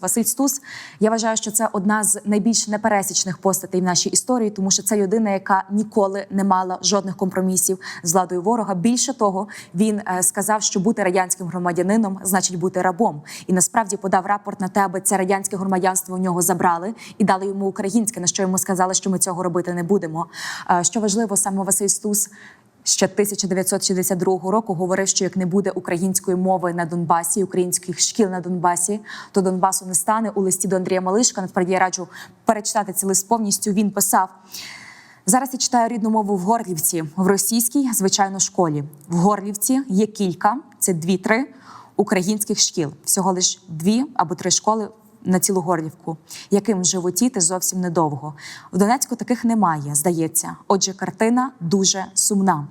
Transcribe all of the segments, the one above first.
Василь Стус, я вважаю, що це одна з найбільш непересічних постатей в нашій історії, тому що це людина, яка ніколи не мала жодних компромісів з владою ворога. Більше того, він е, сказав, що бути радянським громадянином значить бути рабом, і насправді подав рапорт на те, аби це радянське громадянство у нього забрали і дали йому українське. На що йому сказали, що ми цього робити не будемо. Е, Що важливо, саме Василь Стус ще 1962 року говорив, що як не буде української мови на Донбасі, українських шкіл на Донбасі, то Донбасу не стане. У листі до Андрія Малишка насправді я раджу перечитати цей лист повністю. Він писав. Зараз я читаю рідну мову в Горлівці, в російській, звичайно, школі. В Горлівці є кілька, це дві-три українських шкіл. Всього лиш дві або три школи на Цілогорлівку, яким животіти зовсім недовго. В Донецьку таких немає, здається. Отже, картина дуже сумна.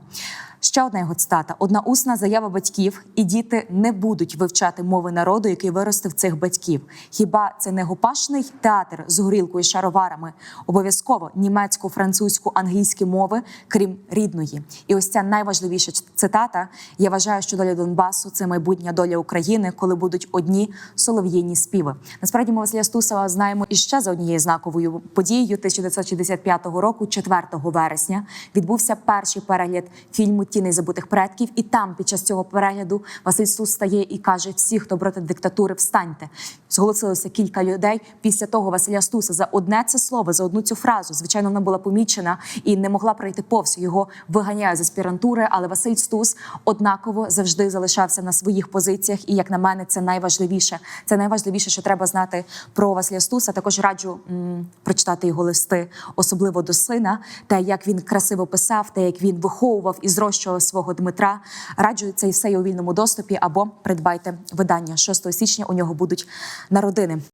Ще одна його цитата: одна усна заява батьків, і діти не будуть вивчати мови народу, який виростив цих батьків. Хіба це не гопашний театр з горілкою і шароварами? Обов'язково німецьку, французьку, англійські мови, крім рідної. І ось ця найважливіша цитата. Я вважаю, що доля Донбасу це майбутня доля України, коли будуть одні солов'їні співи. Насправді ми Василя Стусова знаємо іще за однією знаковою подією 1965 року, 4 вересня, відбувся перший перегляд фільму Тіни забутих предків. І там, під час цього перегляду, Василь Стус стає і каже: всі, хто проти диктатури, встаньте. Зголосилося кілька людей. Після того Василя Стуса за одне це слово, за одну цю фразу. Звичайно, вона була помічена і не могла пройти повз. Його виганяє з аспірантури, але Василь Стус однаково завжди залишався на своїх позиціях. І як на мене, це найважливіше. Це найважливіше, що треба знати про Василя Стуса. Також раджу м, прочитати його листи, особливо до сина, те, як він красиво писав, те, як він виховував і зрощував свого Дмитра. Раджу це і все у вільному доступі або придбайте видання 6 січня. У нього будуть народини.